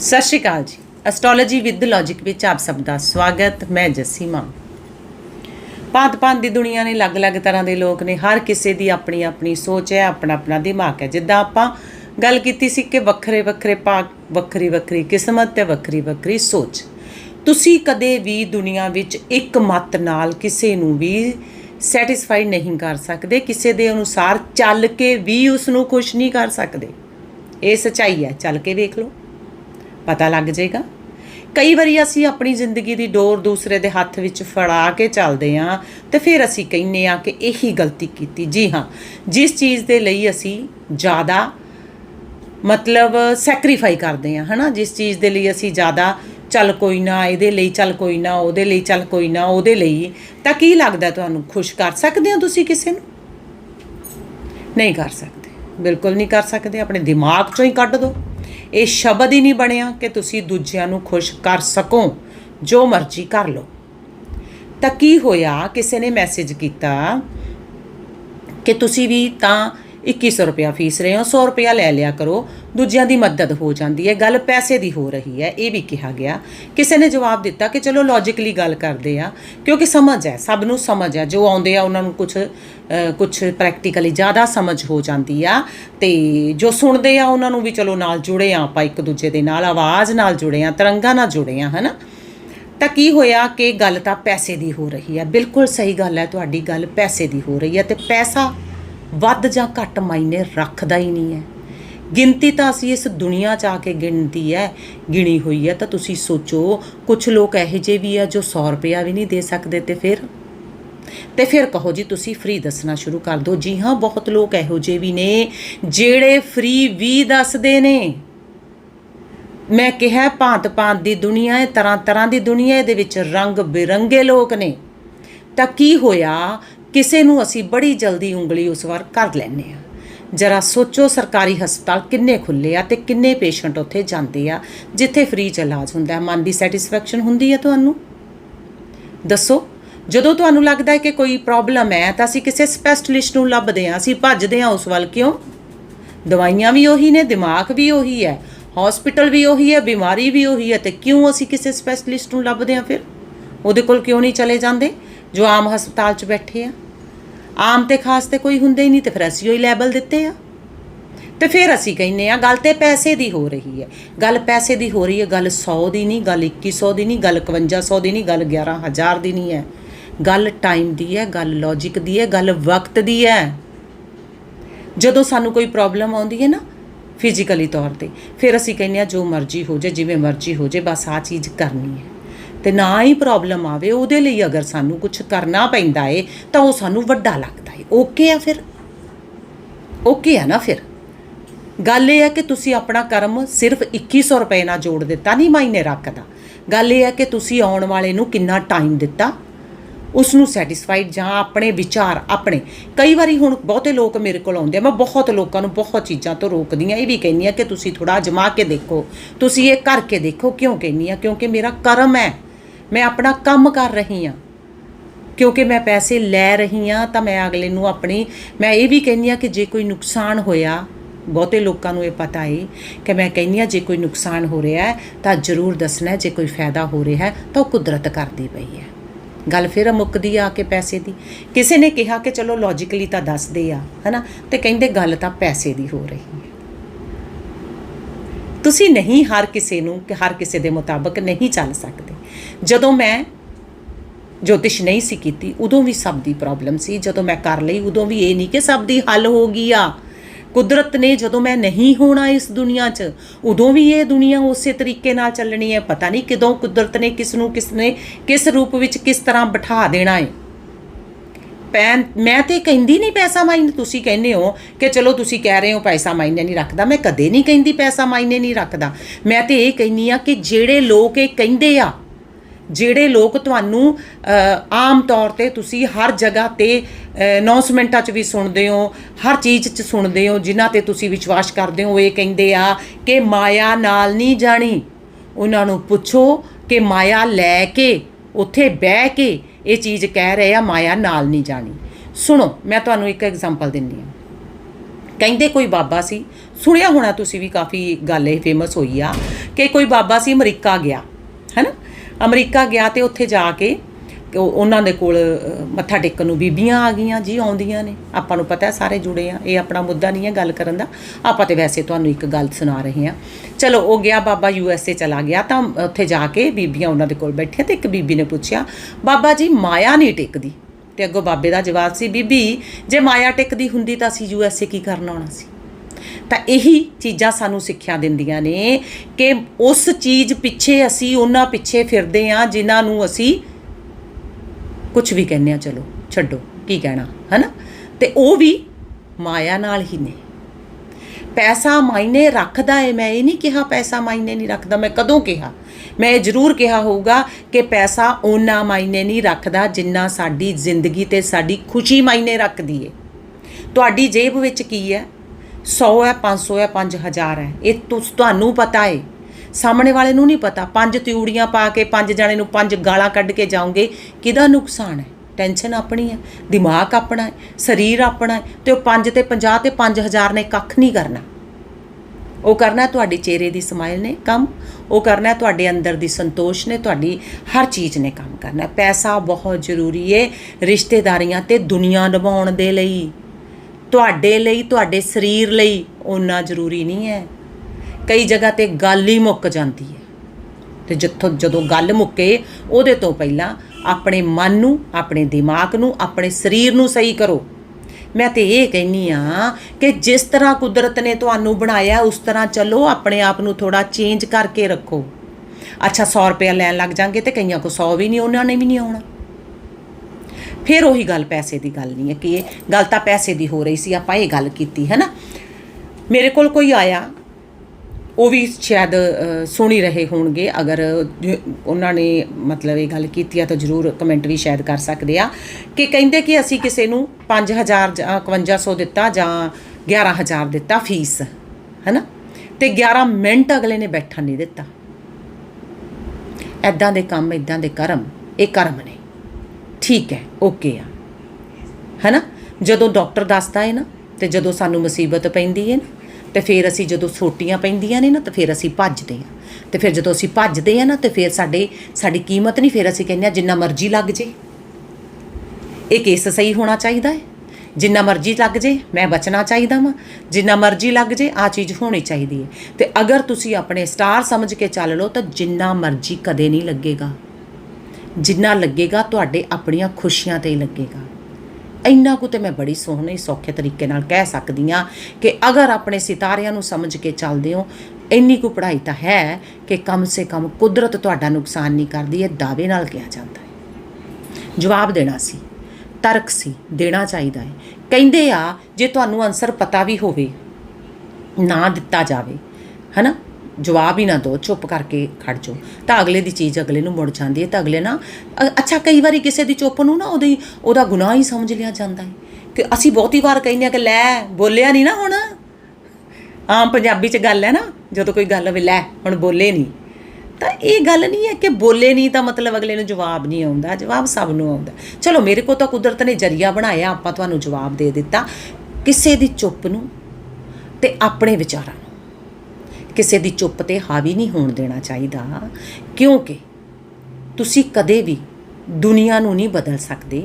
ਸਤਿ ਸ਼੍ਰੀ ਅਕਾਲ ਜੀ। Astrology with logic ਵਿੱਚ ਆਪ ਸਭ ਦਾ ਸਵਾਗਤ। ਮੈਂ ਜੱਸੀ ਮਾਂ ਭਾਂਤ ਭਾਂਤ ਦੀ ਦੁਨੀਆ ਨੇ ਅਲੱਗ-ਅਲੱਗ ਤਰ੍ਹਾਂ ਦੇ ਲੋਕ ਨੇ। ਹਰ ਕਿਸੇ ਦੀ ਆਪਣੀ ਆਪਣੀ ਸੋਚ ਹੈ ਆਪਣਾ ਆਪਣਾ ਦਿਮਾਗ ਹੈ। ਜਿੱਦਾਂ ਆਪਾਂ ਗੱਲ ਕੀਤੀ ਸੀ ਕਿ ਵੱਖਰੇ ਵੱਖਰੇ ਭਾਗ ਵੱਖਰੀ ਵੱਖਰੀ ਕਿਸਮਤ ਤੇ ਵੱਖਰੀ ਵੱਖਰੀ ਸੋਚ। ਤੁਸੀਂ ਕਦੇ ਵੀ ਦੁਨੀਆ ਵਿੱਚ ਇੱਕ ਮਤ ਨਾਲ ਕਿਸੇ ਨੂੰ ਵੀ ਸੈਟੀਸਫਾਈ ਨਹੀਂ ਕਰ ਸਕਦੇ। ਕਿਸੇ ਦੇ ਅਨੁਸਾਰ ਚੱਲ ਕੇ ਵੀ ਉਸ ਨੂੰ ਖੁਸ਼ ਨਹੀਂ ਕਰ ਸਕਦੇ। ਇਹ ਸੱਚਾਈ ਹੈ। ਚੱਲ ਕੇ ਵੇਖ ਲਓ। ਪਤਾ ਲੱਗ ਜਾਏਗਾ। ਕਈ ਵਾਰੀ ਅਸੀਂ ਆਪਣੀ ਜ਼ਿੰਦਗੀ ਦੀ ਡੋਰ ਦੂਸਰੇ ਦੇ ਹੱਥ ਵਿੱਚ ਫੜਾ ਕੇ ਚੱਲਦੇ ਆਂ ਤੇ ਫਿਰ ਅਸੀਂ ਕਹਿੰਨੇ ਆ ਕਿ ਇਹੀ ਗਲਤੀ ਕੀਤੀ। ਜੀ ਹਾਂ, ਜਿਸ ਚੀਜ਼ ਦੇ ਲਈ ਅਸੀਂ ਜ਼ਿਆਦਾ ਮਤਲਬ ਸੈਕਰੀਫਾਈ ਕਰਦੇ ਆ ਹਨਾ? ਜਿਸ ਚੀਜ਼ ਦੇ ਲਈ ਅਸੀਂ ਜ਼ਿਆਦਾ ਚੱਲ ਕੋਈ ਨਾ, ਇਹਦੇ ਲਈ ਚੱਲ ਕੋਈ ਨਾ, ਉਹਦੇ ਲਈ ਚੱਲ ਕੋਈ ਨਾ, ਉਹਦੇ ਲਈ, ਤਾਂ ਕੀ ਲੱਗਦਾ ਤੁਹਾਨੂੰ? ਖੁਸ਼ ਕਰ ਸਕਦੇ ਹੋ ਤੁਸੀਂ ਕਿਸੇ ਨੂੰ? ਨਹੀਂ ਕਰ ਸਕਦੇ। ਬਿਲਕੁਲ ਨਹੀਂ ਕਰ ਸਕਦੇ। ਆਪਣੇ ਦਿਮਾਗ ਚੋਂ ਹੀ ਕੱਢ ਦਿਓ। ਇਹ ਸ਼ਬਦ ਹੀ ਨਹੀਂ ਬਣਿਆ ਕਿ ਤੁਸੀਂ ਦੂਜਿਆਂ ਨੂੰ ਖੁਸ਼ ਕਰ ਸਕੋ। ਜੋ ਮਰਜ਼ੀ ਕਰ ਲਓ। ਤਾਂ ਕੀ ਹੋਇਆ? ਕਿਸੇ ਨੇ ਮੈਸੇਜ ਕੀਤਾ ਕਿ ਤੁਸੀਂ ਵੀ ਤਾਂ 2100 ਰੁਪਿਆ ਫੀਸ ਰਹੇ ਹੋ 100 ਰੁਪਿਆ ਲੈ ਲਿਆ ਕਰੋ, ਦੂਜਿਆਂ ਦੀ ਮਦਦ ਹੋ ਜਾਂਦੀ ਹੈ, ਗੱਲ ਪੈਸੇ ਦੀ ਹੋ ਰਹੀ ਹੈ, ਇਹ ਵੀ ਕਿਹਾ ਗਿਆ। ਕਿਸੇ ਨੇ ਜਵਾਬ ਦਿੱਤਾ ਕਿ ਚਲੋ ਲੌਜੀਕਲੀ ਗੱਲ ਕਰਦੇ ਆ, ਕਿਉਂਕਿ ਸਮਝ ਹੈ, ਸਭ ਨੂੰ ਸਮਝ ਹੈ, ਜੋ ਆਉਂਦੇ ਆ ਉਹਨਾਂ ਨੂੰ ਕੁਝ ਕੁਝ ਪ੍ਰੈਕਟੀਕਲੀ ਜ਼ਿਆਦਾ ਸਮਝ ਹੋ ਜਾਂਦੀ ਆ, ਤੇ ਜੋ ਸੁਣਦੇ ਆ ਉਹਨਾਂ ਨੂੰ ਵੀ ਚਲੋ ਨਾਲ ਜੁੜੇ ਆ ਆਪਾਂ ਇੱਕ ਦੂਜੇ ਦੇ ਨਾਲ, ਆਵਾਜ਼ ਨਾਲ ਜੁੜੇ ਆ, ਤਰੰਗਾਂ ਨਾਲ ਜੁੜੇ ਆ, ਹਨਾ? ਤਾਂ ਕੀ ਹੋਇਆ ਕਿ ਗੱਲ ਤਾਂ ਪੈਸੇ ਦੀ ਹੋ ਰਹੀ ਹੈ, ਬਿਲਕੁਲ ਸਹੀ ਗੱਲ ਹੈ, ਤੁਹਾਡੀ ਗੱਲ ਪੈਸੇ ਦੀ ਹੋ ਰਹੀ ਹੈ, ਤੇ ਪੈਸਾ ਵੱਧ ਜਾਂ ਘੱਟ ਮਾਇਨੇ ਰੱਖਦਾ ਹੀ ਨਹੀਂ ਹੈ। ਗਿਣਤੀ ਤਾਂ ਅਸੀਂ ਇਸ ਦੁਨੀਆ 'ਚ ਆ ਕੇ ਗਿਣਦੀ ਹੈ, ਗਿਣੀ ਹੋਈ ਹੈ, ਤਾਂ ਤੁਸੀਂ ਸੋਚੋ ਕੁਝ ਲੋਕ ਇਹੋ ਜਿਹੇ ਵੀ ਆ ਜੋ 100 ਰੁਪਇਆ ਵੀ ਨਹੀਂ ਦੇ ਸਕਦੇ ਤੇ ਫਿਰ? ਤੇ ਫਿਰ ਕਹੋ ਜੀ, ਤੁਸੀਂ ਫ੍ਰੀ ਦੱਸਣਾ ਸ਼ੁਰੂ ਕਰ ਦਿਓ। ਜੀ ਹਾਂ, ਬਹੁਤ ਲੋਕ ਇਹੋ ਜਿਹੇ ਵੀ ਨੇ, ਜਿਹੜੇ ਫ੍ਰੀ ਵੀ ਦੱਸਦੇ ਨੇ। ਮੈਂ ਕਿਹਾ ਭਾਂਤ ਭਾਂਤ ਦੀ ਦੁਨੀਆ ਹੈ ਤਰ੍ਹਾਂ ਤਰ੍ਹਾਂ ਦੀ ਦੁਨੀਆ ਇਹਦੇ ਵਿੱਚ ਰੰਗ ਬਿਰੰਗੇ ਲੋਕ ਨੇ। ਤਾਂ ਕੀ ਹੋਇਆ? ਕਿਸੇ ਨੂੰ ਅਸੀਂ ਬੜੀ ਜਲਦੀ ਉਂਗਲੀ ਉਸ ਵਾਰ ਕਰ ਲੈਨੇ ਆ ਜਰਾ ਸੋਚੋ ਸਰਕਾਰੀ ਹਸਪਤਾਲ ਕਿੰਨੇ ਖੁੱਲੇ ਆ ਤੇ ਕਿੰਨੇ ਪੇਸ਼ੈਂਟ ਉੱਥੇ ਜਾਂਦੇ ਆ, ਜਿੱਥੇ ਫ੍ਰੀ ਚ ਇਲਾਜ ਹੁੰਦਾ ਹੈ। ਮਨ ਦੀ ਸੈਟੀਸਫੈਕਸ਼ਨ ਹੁੰਦੀ ਹੈ ਤੁਹਾਨੂੰ? ਦੱਸੋ, ਜਦੋਂ ਤੁਹਾਨੂੰ ਲੱਗਦਾ ਹੈ ਕਿ ਕੋਈ ਪ੍ਰੋਬਲਮ ਹੈ, ਤਾਂ ਅਸੀਂ ਕਿਸੇ ਸਪੈਸ਼ਲਿਸਟ ਨੂੰ ਲੱਭਦੇ ਹਾਂ, ਅਸੀਂ ਭੱਜਦੇ ਹਾਂ ਉਸ ਵੱਲ ਕਿਉਂ? ਦਵਾਈਆਂ ਵੀ ਉਹੀ ਨੇ, ਦਿਮਾਗ ਵੀ ਉਹੀ ਹੈ ਹਸਪੀਟਲ ਵੀ ਉਹੀ ਹੈ, ਬਿਮਾਰੀ ਵੀ ਉਹੀ ਹੈ, ਤੇ ਕਿਉਂ ਅਸੀਂ ਕਿਸੇ ਸਪੈਸ਼ਲਿਸਟ ਨੂੰ ਲੱਭਦੇ ਹਾਂ ਫਿਰ? ਉਹਦੇ ਕੋਲ ਕਿਉਂ ਨਹੀਂ ਚਲੇ ਜਾਂਦੇ, ਜੋ ਆਮ ਹਸਪਤਾਲ 'ਚ ਬੈਠੇ ਆ? ਆਮ ਤੇ ਖਾਸ ਤੇ ਕੋਈ ਹੁੰਦੇ ਹੀ ਨਹੀਂ ਤੇ ਫਿਰ ਅਸੀਂ ਉਹੀ ਲੈਬਲ ਦਿੱਤੇ ਆ। ਤੇ ਫਿਰ ਅਸੀਂ ਕਹਿੰਨੇ ਆ, ਗੱਲ ਤੇ ਪੈਸੇ ਦੀ ਹੋ ਰਹੀ ਹੈ। ਗੱਲ ਪੈਸੇ ਦੀ ਹੋ ਰਹੀ ਹੈ, ਗੱਲ 100 ਦੀ ਨਹੀਂ, ਗੱਲ 2100 ਦੀ ਨਹੀਂ, ਗੱਲ 5100 ਦੀ ਨਹੀਂ, ਗੱਲ 11000 ਦੀ ਨਹੀਂ ਹੈ। ਗੱਲ ਟਾਈਮ ਦੀ ਹੈ, ਗੱਲ ਲੌਜੀਕ ਦੀ ਹੈ, ਗੱਲ ਵਕਤ ਦੀ ਹੈ। ਜਦੋਂ ਸਾਨੂੰ ਕੋਈ ਪ੍ਰੋਬਲਮ ਆਉਂਦੀ ਹੈ ਨਾ ਫਿਜ਼ੀਕਲੀ ਤੌਰ ਤੇ, ਫਿਰ ਅਸੀਂ ਕਹਿੰਦੇ ਆ ਜੋ ਮਰਜ਼ੀ ਹੋ ਜਾਏ, ਜਿਵੇਂ ਮਰਜ਼ੀ ਹੋ ਜਾਏ, ਬਸ ਆ ਚੀਜ਼ ਕਰਨੀ ਹੈ। ਤੇ ਨਾ ਹੀ ਪ੍ਰੋਬਲਮ ਆਵੇ, ਉਹਦੇ ਲਈ ਅਗਰ ਸਾਨੂੰ ਕੁਝ ਕਰਨਾ ਪੈਂਦਾ ਏ, ਤਾਂ ਉਹ ਸਾਨੂੰ ਵੱਡਾ ਲੱਗਦਾ ਏ। ਓਕੇ ਆ ਫਿਰ? ਓਕੇ ਆ ਨਾ ਫਿਰ? ਗੱਲ ਇਹ ਹੈ ਕਿ ਤੁਸੀਂ ਆਪਣਾ ਕਰਮ ਸਿਰਫ 2100 ਰੁਪਏ ਨਾਲ ਜੋੜ ਦਿੱਤਾ, ਨਹੀਂ ਮਾਇਨੇ ਰੱਖਦਾ। ਗੱਲ ਇਹ ਹੈ ਕਿ ਤੁਸੀਂ ਆਉਣ ਵਾਲੇ ਨੂੰ ਕਿੰਨਾ ਟਾਈਮ ਦਿੱਤਾ? ਉਸ ਨੂੰ ਸੈਟੀਸਫਾਈਡ ਜਾਂ ਆਪਣੇ ਵਿਚਾਰ, ਆਪਣੇ। ਕਈ ਵਾਰੀ ਹੁਣ ਬਹੁਤੇ ਲੋਕ ਮੇਰੇ ਕੋਲ ਆਉਂਦੇ ਆ, ਮੈਂ ਬਹੁਤ ਲੋਕਾਂ ਨੂੰ ਬਹੁਤ ਚੀਜ਼ਾਂ ਤੋਂ ਰੋਕਦੀ ਆ ਇਹ ਵੀ ਕਹਿੰਦੀ ਆ ਕਿ ਤੁਸੀਂ ਥੋੜਾ ਅਜਮਾ ਕੇ ਦੇਖੋ। ਤੁਸੀਂ ਇਹ ਕਰਕੇ ਦੇਖੋ ਕਿਉਂ ਕਹਿੰਦੀ ਆ ਕਿਉਂਕਿ ਮੇਰਾ ਕਰਮ ਹੈ। ਮੈਂ ਆਪਣਾ ਕੰਮ ਕਰ ਰਹੀ ਆ ਕਿਉਂਕਿ ਮੈਂ ਪੈਸੇ ਲੈ ਰਹੀ ਆ ਤਾਂ ਮੈਂ ਅਗਲੇ ਨੂੰ ਆਪਣੀ, ਮੈਂ ਇਹ ਵੀ ਕਹਿੰਦੀ ਆ ਕਿ ਜੇ ਕੋਈ ਨੁਕਸਾਨ ਹੋਇਆ, ਬਹੁਤੇ ਲੋਕਾਂ ਨੂੰ ਇਹ ਪਤਾ ਹੈ ਕਿ ਮੈਂ ਕਹਿੰਦੀ ਆ ਜੇ ਕੋਈ ਨੁਕਸਾਨ ਹੋ ਰਿਹਾ ਹੈ ਤਾਂ ਜ਼ਰੂਰ ਦੱਸਣਾ ਜੇ ਕੋਈ ਫਾਇਦਾ ਹੋ ਰਿਹਾ ਹੈ ਤਾਂ ਉਹ ਕੁਦਰਤ ਕਰਦੀ ਪਈ ਹੈ। ਗੱਲ ਫਿਰ ਮੁੱਕਦੀ ਆ ਕੇ ਪੈਸੇ ਦੀ। ਕਿਸੇ ਨੇ ਕਿਹਾ ਕਿ ਚਲੋ ਲੌਜੀਕਲੀ ਤਾਂ ਦੱਸਦੇ ਆ, ਹਨਾ? ਤੇ ਕਹਿੰਦੇ ਗੱਲ ਤਾਂ ਪੈਸੇ ਦੀ ਹੋ ਰਹੀ ਹੈ। ਤੁਸੀਂ ਨਹੀਂ ਹਰ ਕਿਸੇ ਨੂੰ ਹਰ ਕਿਸੇ ਦੇ ਮੁਤਾਬਕ ਨਹੀਂ ਚੱਲ ਸਕਦੇ। ਜਦੋਂ ਮੈਂ ਜੋਤਿਸ਼ ਨਹੀਂ ਸੀ ਕੀਤੀ, ਉਦੋਂ ਵੀ ਸਭ ਦੀ ਪ੍ਰੋਬਲਮ ਸੀ। ਜਦੋਂ ਮੈਂ ਕਰ ਲਈ, ਉਦੋਂ ਵੀ ਇਹ ਨਹੀਂ ਕਿ ਸਭ ਦੀ ਹੱਲ ਹੋ ਗਈ ਆ ਕੁਦਰਤ ਨੇ ਜਦੋਂ ਮੈਂ ਨਹੀਂ ਹੋਣਾ ਇਸ ਦੁਨੀਆ 'ਚ, ਉਦੋਂ ਵੀ ਇਹ ਦੁਨੀਆ ਉਸੇ ਤਰੀਕੇ ਨਾਲ ਚੱਲਣੀ ਹੈ। ਪਤਾ ਨਹੀਂ ਕਿਦੋਂ ਕੁਦਰਤ ਨੇ ਕਿਸ ਨੂੰ ਕਿਸ ਨੇ ਕਿਸ ਰੂਪ ਵਿੱਚ ਕਿਸ ਤਰ੍ਹਾਂ ਬਿਠਾ ਦੇਣਾ ਹੈ। ਪੈਨ, ਮੈਂ ਤੇ ਕਹਿੰਦੀ ਨਹੀਂ ਪੈਸਾ ਮਾਇਨੇ, ਤੁਸੀਂ ਕਹਿੰਦੇ ਹੋ ਕਿ ਚਲੋ ਤੁਸੀਂ ਕਹਿ ਰਹੇ ਹੋ ਪੈਸਾ ਮਾਇਨੇ ਨਹੀਂ ਰੱਖਦਾ, ਮੈਂ ਕਦੇ ਨਹੀਂ ਕਹਿੰਦੀ ਪੈਸਾ ਮਾਇਨੇ ਨਹੀਂ ਰੱਖਦਾ। ਮੈਂ ਤੇ ਇਹ ਕਹਿੰਨੀ ਆ ਕਿ ਜਿਹੜੇ ਲੋਕ ਇਹ ਕਹਿੰਦੇ ਆ, ਜਿਹੜੇ ਲੋਕ ਤੁਹਾਨੂੰ ਆਮ ਤੌਰ ਤੇ ਤੁਸੀਂ ਹਰ ਜਗ੍ਹਾ ਤੇ ਅਨਾਉਂਸਮੈਂਟਾਂ 'ਚ ਵੀ ਸੁਣਦੇ ਹੋ, ਹਰ ਚੀਜ਼ 'ਚ ਸੁਣਦੇ ਹੋ, ਜਿਨ੍ਹਾਂ ਤੇ ਤੁਸੀਂ ਵਿਸ਼ਵਾਸ ਕਰਦੇ ਹੋ, ਇਹ ਕਹਿੰਦੇ ਆ ਕਿ ਮਾਇਆ ਨਾਲ ਨਹੀਂ ਜਾਣੀ। ਉਹਨਾਂ ਨੂੰ ਪੁੱਛੋ ਕਿ ਮਾਇਆ ਲੈ ਕੇ, ਉੱਥੇ ਬਹਿ ਕੇ ਇਹ ਚੀਜ਼ ਕਹਿ ਰਹੇ ਆ, ਮਾਇਆ ਨਾਲ ਨਹੀਂ ਜਾਣੀ। ਸੁਣੋ, ਮੈਂ ਤੁਹਾਨੂੰ ਇੱਕ ਐਗਜ਼ਾਮਪਲ ਦਿੰਦੀ ਹਾਂ। ਕਹਿੰਦੇ ਕੋਈ ਬਾਬਾ ਸੀ, ਸੁਣਿਆ ਹੋਣਾ ਤੁਸੀਂ ਵੀ ਕਾਫੀ ਗੱਲ ਇਹ ਫੇਮਸ ਹੋਈ ਆ, ਕਿ ਕੋਈ ਬਾਬਾ ਸੀ ਅਮਰੀਕਾ ਗਿਆ, ਹੈਨਾ? ਅਮਰੀਕਾ ਗਿਆ ਤੇ ਉੱਥੇ ਜਾ ਕੇ ਉਹਨਾਂ ਦੇ ਕੋਲ ਮੱਥਾ ਟੇਕਣ ਨੂੰ ਬੀਬੀਆਂ ਆ ਗਈਆਂ, ਜੀ ਆਉਂਦੀਆਂ ਨੇ। ਆਪਾਂ ਨੂੰ ਪਤਾ ਸਾਰੇ ਜੁੜੇ ਆ, ਇਹ ਆਪਣਾ ਮੁੱਦਾ ਨਹੀਂ ਹੈ ਗੱਲ ਕਰਨ ਦਾ। ਆਪਾਂ ਤੇ ਵੈਸੇ ਤੁਹਾਨੂੰ ਇੱਕ ਗੱਲ ਸੁਣਾ ਰਹੇ ਹਾਂ ਚਲੋ, ਉਹ ਗਿਆ ਬਾਬਾ ਯੂ ਐਸ ਏ ਚਲਾ ਗਿਆ ਤਾਂ ਉੱਥੇ ਜਾ ਕੇ ਬੀਬੀਆਂ ਉਹਨਾਂ ਦੇ ਕੋਲ ਬੈਠੀਆਂ ਤੇ ਇੱਕ ਬੀਬੀ ਨੇ ਪੁੱਛਿਆ, ਬਾਬਾ ਜੀ, ਮਾਇਆ ਨਹੀਂ ਟਿਕਦੀ? ਤੇ ਅੱਗੋਂ ਬਾਬੇ ਦਾ ਜਵਾਬ ਸੀ, ਬੀਬੀ, ਜੇ ਮਾਇਆ ਟਿਕਦੀ ਹੁੰਦੀ ਤਾਂ ਅਸੀਂ ਯੂ ਐਸ ਏ ਕੀ ਕਰਨ ਆਉਣਾ ਸੀ? ਤਾਂ ਇਹੀ ਚੀਜ਼ਾਂ ਸਾਨੂੰ ਸਿੱਖਿਆ ਦਿੰਦੀਆਂ ਨੇ ਕਿ ਉਸ ਚੀਜ਼ ਪਿੱਛੇ ਅਸੀਂ, ਉਹਨਾਂ ਪਿੱਛੇ ਫਿਰਦੇ ਆ, ਜਿਨ੍ਹਾਂ ਨੂੰ ਅਸੀਂ ਕੁਝ ਵੀ ਕਹਿੰਦੇ ਆ, ਚਲੋ, ਛੱਡੋ, ਕੀ ਕਹਿਣਾ, ਹਨਾ? ਤੇ ਉਹ ਵੀ ਮਾਇਆ ਨਾਲ ਹੀ ਨੇ। ਪੈਸਾ ਮਾਇਨੇ ਰੱਖਦਾ ਏ, ਮੈਂ ਇਹ ਨਹੀਂ ਕਿਹਾ ਪੈਸਾ ਮਾਇਨੇ ਨਹੀਂ ਰੱਖਦਾ, ਮੈਂ ਕਦੋਂ ਕਿਹਾ? ਮੈਂ ਇਹ ਜ਼ਰੂਰ ਕਿਹਾ ਹੋਊਗਾ ਕਿ ਪੈਸਾ ਓਨਾ ਮਾਇਨੇ ਨਹੀਂ ਰੱਖਦਾ ਜਿੰਨਾ ਸਾਡੀ ਜ਼ਿੰਦਗੀ ਤੇ ਸਾਡੀ ਖੁਸ਼ੀ ਮਾਇਨੇ ਰੱਖਦੀ ਏ। ਤੁਹਾਡੀ ਜੇਬ ਵਿੱਚ ਕੀ ਹੈ? 100 ਹੈ 500 ਹੈ 5000 ਹੈ। ਇਹ ਤੁਹਾਨੂੰ ਪਤਾ ਏ। ਸਾਹਮਣੇ ਵਾਲੇ ਨੂੰ ਨਹੀਂ ਪਤਾ। ਪੰਜ ਤਿਊੜੀਆਂ ਪਾ ਕੇ ਪੰਜ ਜਣੇ ਨੂੰ ਪੰਜ ਗਾਲਾਂ ਕੱਢ ਕੇ ਜਾਓਗੇ, ਕਿਹਦਾ ਨੁਕਸਾਨ ਹੈ? ਟੈਨਸ਼ਨ ਆਪਣੀ ਹੈ, ਦਿਮਾਗ ਆਪਣਾ ਹੈ, ਸਰੀਰ ਆਪਣਾ ਹੈ, ਤੇ ਉਹ 5 ਤੇ 50 ਤੇ 5000 ਨੇ ਕੱਖ ਨਹੀਂ ਕਰਨਾ। ਉਹ ਕਰਨਾ ਤੁਹਾਡੇ ਚਿਹਰੇ ਦੀ ਸਮਾਈਲ ਨੇ ਕੰਮ, ਉਹ ਕਰਨਾ ਤੁਹਾਡੇ ਅੰਦਰ ਦੀ ਸੰਤੋਸ਼ ਨੇ, ਤੁਹਾਡੀ ਹਰ ਚੀਜ਼ ਨੇ ਕੰਮ ਕਰਨਾ ਪੈਸਾ ਬਹੁਤ ਜ਼ਰੂਰੀ ਏ ਰਿਸ਼ਤੇਦਾਰੀਆਂ ਤੇ ਦੁਨੀਆ ਨਿਭਾਉਣ ਦੇ ਲਈ। ਤੁਹਾਡੇ ਲਈ, ਤੁਹਾਡੇ ਸਰੀਰ ਲਈ ਓਨਾ ਜ਼ਰੂਰੀ ਨਹੀਂ ਹੈ। ਕਈ ਜਗ੍ਹਾ ਤੇ ਗੱਲ ਹੀ ਮੁੱਕ ਜਾਂਦੀ ਹੈ। ਤੇ ਜਿੱਥੋਂ ਜਦੋਂ ਗੱਲ ਮੁੱਕੇ, ਉਹਦੇ ਤੋਂ ਪਹਿਲਾਂ ਆਪਣੇ ਮਨ ਨੂੰ, ਆਪਣੇ ਦਿਮਾਗ ਨੂੰ, ਆਪਣੇ ਸਰੀਰ ਨੂੰ ਸਹੀ ਕਰੋ। ਮੈਂ ਤੇ ਇਹ ਕਹਿੰਨੀ ਆ ਕਿ ਜਿਸ ਤਰ੍ਹਾਂ ਕੁਦਰਤ ਨੇ ਤੁਹਾਨੂੰ ਬਣਾਇਆ, ਉਸ ਤਰ੍ਹਾਂ ਚੱਲੋ, ਆਪਣੇ ਆਪ ਨੂੰ ਥੋੜਾ ਚੇਂਜ ਕਰਕੇ ਰੱਖੋ। ਅੱਛਾ 100 ਰੁਪਏ ਲੈਣ ਲੱਗ ਜਾਾਂਗੇ ਤੇ ਕਈਆਂ ਕੋ 100 ਵੀ ਨਹੀਂ, ਉਹਨਾਂ ਨੇ ਵੀ ਨਹੀਂ ਆਉਣਾ। ਫਿਰ ਉਹੀ ਗੱਲ ਪੈਸੇ ਦੀ ਗੱਲ ਨਹੀਂ ਹੈ ਕਿ ਇਹ ਗੱਲ ਤਾਂ ਪੈਸੇ ਦੀ ਹੋ ਰਹੀ ਸੀ, ਆਪਾਂ ਇਹ ਗੱਲ ਕੀਤੀ, ਹੈ ਨਾ? ਮੇਰੇ ਕੋਲ ਕੋਈ ਆਇਆ ਉਹ ਵੀ ਸ਼ਾਇਦ ਸੁਣੀ ਰਹੇ ਹੋਣਗੇ। ਅਗਰ ਉਹਨਾਂ ਨੇ ਮਤਲਬ ਇਹ ਗੱਲ ਕੀਤੀ ਆ ਤਾਂ ਜਰੂਰ ਕਮੈਂਟ ਵੀ ਸ਼ਾਇਦ ਕਰ ਸਕਦੇ ਆ। ਕਿ ਕਹਿੰਦੇ ਕਿ ਅਸੀਂ ਕਿਸੇ ਨੂੰ 5000 ਜਾਂ 5100 ਦਿੱਤਾ ਜਾਂ 11000 ਦਿੱਤਾ ਫੀਸ, ਹੈਨਾ? ਤੇ 11 ਮਿੰਟ ਅਗਲੇ ਨੇ ਬੈਠਾ ਨਹੀਂ ਦਿੱਤਾ। ਐਦਾਂ ਦੇ ਕੰਮ ਐਦਾਂ ਦੇ ਕਰਮ, ਇਹ ਕਰਮ ਨੇ। ਠੀਕ ਹੈ, ਓਕੇ ਆ। ਹੈਨਾ? ਜਦੋਂ ਡਾਕਟਰ ਦੱਸਦਾ ਹੈ ਨਾ, ਤੇ ਜਦੋਂ ਸਾਨੂੰ ਮੁਸੀਬਤ ਪੈਂਦੀ ਹੈ ਨਾ ਤੇ ਫਿਰ ਅਸੀਂ ਜਦੋਂ ਛੋਟੀਆਂ ਪੈਂਦੀਆਂ ਨੇ ਨਾ, ਤਾਂ ਫਿਰ ਅਸੀਂ ਭੱਜਦੇ ਆ ਤੇ ਫਿਰ ਜਦੋਂ ਅਸੀਂ ਭੱਜਦੇ ਆ ਨਾ, ਤੇ ਫਿਰ ਸਾਡੇ, ਸਾਡੀ ਕੀਮਤ ਨਹੀਂ, ਫਿਰ ਅਸੀਂ ਕਹਿੰਦੇ ਆ ਜਿੰਨਾ ਮਰਜ਼ੀ ਲੱਗ ਜੇ। ਇਹ ਕੇਸ ਸਹੀ ਹੋਣਾ ਚਾਹੀਦਾ ਹੈ। ਜਿੰਨਾ ਮਰਜ਼ੀ ਲੱਗ ਜੇ, ਮੈਂ ਬਚਣਾ ਚਾਹੀਦਾ ਵਾਂ। ਜਿੰਨਾ ਮਰਜ਼ੀ ਲੱਗ ਜੇ ਆ ਚੀਜ਼ ਹੋਣੀ ਚਾਹੀਦੀ ਹੈ। ਤੇ ਅਗਰ ਤੁਸੀਂ ਆਪਣੇ ਸਟਾਰ ਸਮਝ ਕੇ ਚੱਲ ਲਓ, ਤਾਂ ਜਿੰਨਾ ਮਰਜ਼ੀ ਕਦੇ ਨਹੀਂ ਲੱਗੇਗਾ। ਜਿੰਨਾ ਲੱਗੇਗਾ, ਤੁਹਾਡੇ ਆਪਣੀਆਂ ਖੁਸ਼ੀਆਂ ਤੇ ਹੀ ਲੱਗੇਗਾ। ਇੰਨਾ ਕੁ ਤੇ ਮੈਂ ਬੜੀ ਸੋਹਣੇ, ਸੌਖੇ ਤਰੀਕੇ ਨਾਲ ਕਹਿ ਸਕਦੀ ਆ ਕਿ ਅਗਰ ਆਪਣੇ ਸਿਤਾਰਿਆਂ ਨੂੰ ਸਮਝ ਕੇ ਚੱਲਦੇ ਹੋ, ਇੰਨੀ ਕੁ ਪੜ੍ਹਾਈ ਤਾਂ ਹੈ ਕਿ ਕਮ ਸੇ ਕਮ ਕੁਦਰਤ ਤੁਹਾਡਾ ਨੁਕਸਾਨ ਨਹੀਂ ਕਰਦੀ, ਇਹ ਦਾਅਵੇ ਨਾਲ ਕਿਹਾ ਜਾਂਦਾ ਹੈ। ਜਵਾਬ ਦੇਣਾ ਸੀ, ਤਰਕ ਸੀ, ਦੇਣਾ ਚਾਹੀਦਾ ਹੈ। ਕਹਿੰਦੇ ਆ, ਜੇ ਤੁਹਾਨੂੰ ਆਨਸਰ ਪਤਾ ਵੀ ਹੋਵੇ, ਨਾ ਦਿੱਤਾ ਜਾਵੇ, ਹਨਾ? ਜਵਾਬ ਹੀ ਨਾ ਦਿਓ, ਚੁੱਪ ਕਰਕੇ ਖੜ ਜਾਓ। ਤਾਂ ਅਗਲੇ ਦੀ ਚੀਜ਼ ਅਗਲੇ ਨੂੰ ਮੁੜ ਜਾਂਦੀ ਹੈ ਤਾਂ ਅਗਲੇ ਨਾ, ਅ- ਅੱਛਾ, ਕਈ ਵਾਰੀ ਕਿਸੇ ਦੀ ਚੁੱਪ ਨੂੰ ਨਾ ਉਹਦੀ, ਉਹਦਾ ਗੁਨਾਹ ਹੀ ਸਮਝ ਲਿਆ ਜਾਂਦਾ ਹੈ। ਕਿ ਅਸੀਂ ਬਹੁਤੀ ਵਾਰ ਕਹਿੰਦੇ ਆ ਕਿ ਲੈ, ਬੋਲਿਆ ਨਹੀਂ ਨਾ ਹੁਣ। ਆਮ ਪੰਜਾਬੀ 'ਚ ਗੱਲ ਹੈ ਨਾ, ਜਦੋਂ ਕੋਈ ਗੱਲ ਹੋਵੇ ਲੈ, ਹੁਣ ਬੋਲੇ ਨਹੀਂ ਤਾਂ ਇਹ ਗੱਲ ਨਹੀਂ ਹੈ ਕਿ ਬੋਲੇ ਨਹੀਂ ਤਾਂ ਮਤਲਬ ਅਗਲੇ ਨੂੰ ਜਵਾਬ ਨਹੀਂ ਆਉਂਦਾ, ਜਵਾਬ ਸਭ ਨੂੰ ਆਉਂਦਾ। ਚਲੋ, ਮੇਰੇ ਕੋਲ ਤਾਂ ਕੁਦਰਤ ਨੇ ਜਰੀਆ ਬਣਾਇਆ, ਆਪਾਂ ਤੁਹਾਨੂੰ ਜਵਾਬ ਦੇ ਦਿੱਤਾ। ਕਿਸੇ ਦੀ ਚੁੱਪ ਨੂੰ ਤੇ ਆਪਣੇ ਵਿਚਾਰਾਂ ਕਿਸੇ ਦੀ ਚੁੱਪ ਤੇ ਹਾਵੀ ਨਹੀਂ ਹੋਣ ਦੇਣਾ ਚਾਹੀਦਾ, ਕਿਉਂਕਿ ਤੁਸੀਂ ਕਦੇ ਵੀ ਦੁਨੀਆ ਨੂੰ ਨਹੀਂ ਬਦਲ ਸਕਦੇ।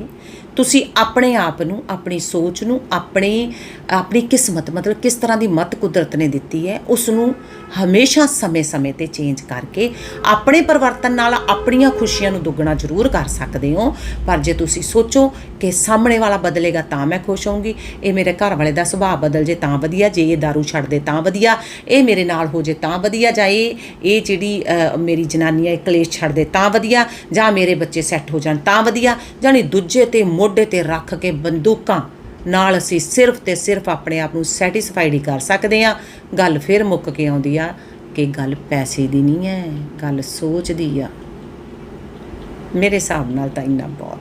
ਤੁਸੀਂ ਆਪਣੇ ਆਪ ਨੂੰ, ਆਪਣੀ ਸੋਚ ਨੂੰ, ਆਪਣੇ, ਆਪਣੀ ਕਿਸਮਤ, ਮਤਲਬ ਕਿਸ ਤਰ੍ਹਾਂ ਦੀ ਮਤ ਕੁਦਰਤ ਨੇ ਦਿੱਤੀ ਹੈ ਉਸ ਨੂੰ ਹਮੇਸ਼ਾ ਸਮੇਂ-ਸਮੇਂ ਤੇ ਚੇਂਜ ਕਰਕੇ ਆਪਣੇ ਪਰਿਵਰਤਨ ਨਾਲ ਆਪਣੀਆਂ ਖੁਸ਼ੀਆਂ ਨੂੰ ਦੁੱਗਣਾ ਜ਼ਰੂਰ ਕਰ ਸਕਦੇ ਹੋ। ਪਰ ਜੇ ਤੁਸੀਂ ਸੋਚੋ ਕਿ ਸਾਹਮਣੇ ਵਾਲਾ ਬਦਲੇਗਾ ਤਾਂ ਮੈਂ ਖੁਸ਼ ਹੋਊਂਗੀ। ਇਹ ਮੇਰੇ ਘਰ ਵਾਲੇ ਦਾ ਸੁਭਾਅ ਬਦਲ ਜੇ ਤਾਂ ਵਧੀਆ, ਜੇ ਇਹ दारू ਛੱਡ ਦੇ ਤਾਂ ਵਧੀਆ, ਇਹ ਮੇਰੇ ਨਾਲ ਹੋ ਜੇ ਤਾਂ ਵਧੀਆ, ਜਾਂ ਇਹ ਇਹ ਜਿਹੜੀ ਮੇਰੀ ਜਨਾਨੀ ਹੈ ਕਲੇਸ਼ ਛੱਡ ਦੇ ਤਾਂ ਵਧੀਆ, ਜਾਂ ਮੇਰੇ ਬੱਚੇ ਸੈੱਟ ਹੋ ਜਾਣ ਤਾਂ ਵਧੀਆ, ਜਾਣੀ ਦੂਜੇ ਤੇ ਮੋਢੇ ਤੇ ਰੱਖ ਕੇ ਬੰਦੂਕਾਂ ਨਾਲ ਅਸੀਂ ਸਿਰਫ ਤੇ ਸਿਰਫ ਆਪਣੇ ਆਪ ਨੂੰ ਸੈਟੀਸਫਾਈਡ ਹੀ ਕਰ ਸਕਦੇ ਆ ਗੱਲ ਫਿਰ ਮੁੱਕ ਕੇ ਆਉਂਦੀ ਆ ਕਿ ਗੱਲ ਪੈਸੇ ਦੀ ਨਹੀਂ ਹੈ, ਗੱਲ ਸੋਚ ਦੀ ਆ। ਮੇਰੇ ਹਿਸਾਬ ਨਾਲ ਤਾਂ ਇੰਨਾ ਬਹੁਤ।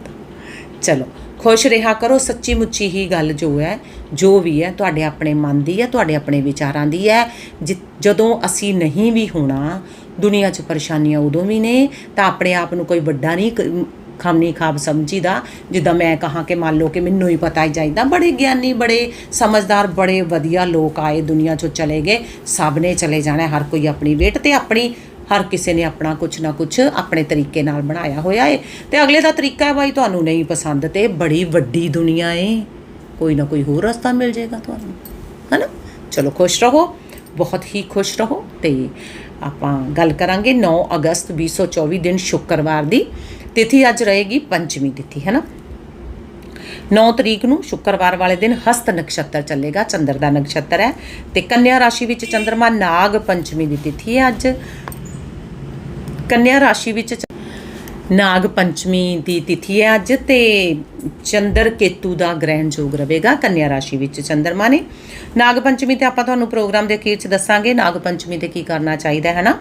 ਚਲੋ, ਖੁਸ਼ ਰਿਹਾ ਕਰੋ ਸੱਚੀ ਮੁੱਚੀ ਹੀ ਗੱਲ ਜੋ ਹੈ, ਜੋ ਵੀ ਹੈ, ਤੁਹਾਡੇ ਆਪਣੇ ਮਨ ਦੀ ਹੈ, ਤੁਹਾਡੇ ਆਪਣੇ ਵਿਚਾਰਾਂ ਦੀ ਹੈ। ਜਿ- ਜਦੋਂ ਅਸੀਂ ਨਹੀਂ ਵੀ ਹੋਣਾ, ਦੁਨੀਆ 'ਚ ਪਰੇਸ਼ਾਨੀਆਂ ਉਦੋਂ ਵੀ ਨੇ, ਤਾਂ ਆਪਣੇ ਆਪ ਨੂੰ ਕੋਈ ਵੱਡਾ ਨਹੀਂ ਖਾਮਨੀ ਭੁੱਖਾ ਨਹੀਂ ਖਾਬ ਸਮਝੀਦਾ, ਜਿੱਦਾਂ ਮੈਂ ਕਹਾਂ ਕਿ ਮੰਨ ਲਓ ਕਿ ਮੈਨੂੰ ਹੀ ਪਤਾ ਹੀ ਜਾਈਦਾ। ਬੜੇ ਗਿਆਨੀ, ਬੜੇ ਸਮਝਦਾਰ, ਬੜੇ ਵਧੀਆ ਲੋਕ ਆਏ ਦੁਨੀਆ 'ਚੋਂ ਚਲੇ ਗਏ। ਸਭ ਨੇ ਚਲੇ ਜਾਣਾ, ਹਰ ਕੋਈ ਆਪਣੀ ਵੇਟ ਤੇ ਆਪਣੀ, ਹਰ ਕਿਸੇ ਨੇ ਆਪਣਾ ਕੁਛ ਨਾ ਕੁਛ ਆਪਣੇ ਤਰੀਕੇ ਨਾਲ ਬਣਾਇਆ ਹੋਇਆ ਏ। ਤੇ ਅਗਲੇ ਦਾ ਤਰੀਕਾ ਹੈ ਬਾਈ ਤੁਹਾਨੂੰ ਨਹੀਂ ਪਸੰਦ ਤੇ ਬੜੀ ਵੱਡੀ ਦੁਨੀਆ ਏ। ਕੋਈ ਨਾ ਕੋਈ ਹੋਰ ਰਸਤਾ ਮਿਲ ਜਾਏਗਾ ਤੁਹਾਨੂੰ, ਹਨਾ? ਚਲੋ ਖੁਸ਼ ਰਹੋ, ਬਹੁਤ ਹੀ ਖੁਸ਼ ਰਹੋ ਤੇ ਆਪਾਂ ਗੱਲ ਕਰਾਂਗੇ 9 ਅਗਸਤ 2024 ਦਿਨ ਸ਼ੁੱਕਰਵਾਰ ਦੀ। ਤਿਥੀ ਅੱਜ ਰਹੇਗੀ ਪੰਚਮੀ ਤਿਥੀ, ਹੈ ਨਾ? 9 ਤਰੀਕ ਨੂੰ ਸ਼ੁੱਕਰਵਾਰ ਵਾਲੇ ਦਿਨ ਹਸਤ ਨਕਸ਼ਤਰ ਚੱਲੇਗਾ, ਚੰਦਰ ਦਾ ਨਕਸ਼ਤਰ ਹੈ ਤੇ ਕੰਨਿਆ ਰਾਸ਼ੀ ਵਿੱਚ ਚੰਦਰਮਾ ਨਾਗ ਪੰਚਮੀ ਦੀ ਤਿਥੀ ਹੈ ਅੱਜ। ਕੰਨਿਆ ਰਾਸ਼ੀ ਵਿੱਚ ਨਾਗ ਪੰਚਮੀ ਦੀ ਤਿਥੀ ਹੈ ਅੱਜ ਤੇ ਚੰਦਰ ਕੇਤੂ ਦਾ ਗ੍ਰਹਿਣ ਯੋਗ ਰਹੇਗਾ, ਕੰਨਿਆ ਰਾਸ਼ੀ ਵਿੱਚ ਚੰਦਰਮਾ ਨੇ। ਨਾਗ ਪੰਚਮੀ ਤੇ ਆਪਾਂ ਤੁਹਾਨੂੰ ਪ੍ਰੋਗਰਾਮ ਦੇ ਅਖੀਰ ਚ ਦੱਸਾਂਗੇ, ਨਾਗ ਪੰਚਮੀ ਤੇ ਕੀ ਕਰਨਾ ਚਾਹੀਦਾ, ਹੈ ਨਾ?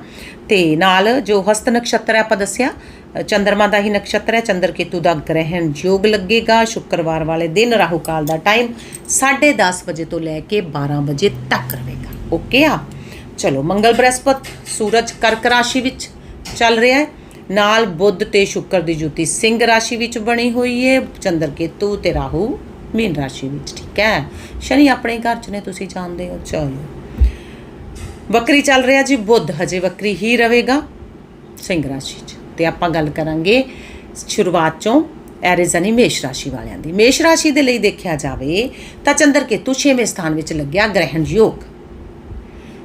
ਤੇ ਨਾਲ ਜੋ ਹਸਤ ਨਕਸ਼ਤਰ ਹੈ, ਆਪਾਂ ਦੱਸਿਆ ਅ, ਚੰਦਰਮਾ ਦਾ ਹੀ ਨਕਸ਼ਤਰ ਹੈ। ਚੰਦਰ ਕੇਤੂ ਦਾ ਗ੍ਰਹਿਣ ਯੋਗ ਲੱਗੇਗਾ। ਸ਼ੁੱਕਰਵਾਰ ਵਾਲੇ ਦਿਨ ਰਾਹੂ ਕਾਲ ਦਾ ਟਾਈਮ 10:30 ਵਜੇ ਤੋਂ ਲੈ ਕੇ 12 ਵਜੇ ਤੱਕ ਰਹੇਗਾ। ਓਕੇ ਆ? ਚਲੋ ਮੰਗਲ ਬ੍ਰਹਸਪਤ ਸੂਰਜ ਕਰਕ ਰਾਸ਼ੀ ਵਿੱਚ ਚੱਲ ਰਿਹਾ ਹੈ। ਨਾਲ ਬੁੱਧ ਤੇ ਸ਼ੁੱਕਰ ਦੀ ਜੁਤੀ ਸਿੰਘ ਰਾਸ਼ੀ ਵਿੱਚ ਬਣੀ ਹੋਈ ਹੈ। ਚੰਦਰ ਕੇਤੂ ਤੇ ਰਾਹੂ ਮੀਨ ਰਾਸ਼ੀ ਵਿੱਚ ਠੀਕ ਹੈ? ਸ਼ਨੀ ਆਪਣੇ ਘਰ ਚ ਨੇ ਤੁਸੀਂ ਜਾਣਦੇ ਹੋ। ਚਲੋ। ਵਕਰੀ ਚੱਲ ਰਿਹਾ ਜੀ ਬੁੱਧ ਹਜੇ ਵਕਰੀ ਹੀ ਰਹੇਗਾ। ਸਿੰਘ ਰਾਸ਼ੀ ਚ। ਤੇ ਆਪਾਂ ਗੱਲ ਕਰਾਂਗੇ ਸ਼ੁਰੂਆਤ ਚੋਂ ਐਰੀਜ਼ਨੀ ਮੇਸ਼ ਰਾਸ਼ੀ ਵਾਲਿਆਂ ਦੀ। ਮੇਸ਼ ਰਾਸ਼ੀ ਦੇ ਲਈ ਦੇਖਿਆ ਜਾਵੇ ਤਾਂ ਚੰਦਰ ਕੇਤੂ 6ਵੇਂ ਸਥਾਨ ਵਿੱਚ ਲੱਗਿਆ ਗ੍ਰਹਿਣ ਯੋਗ।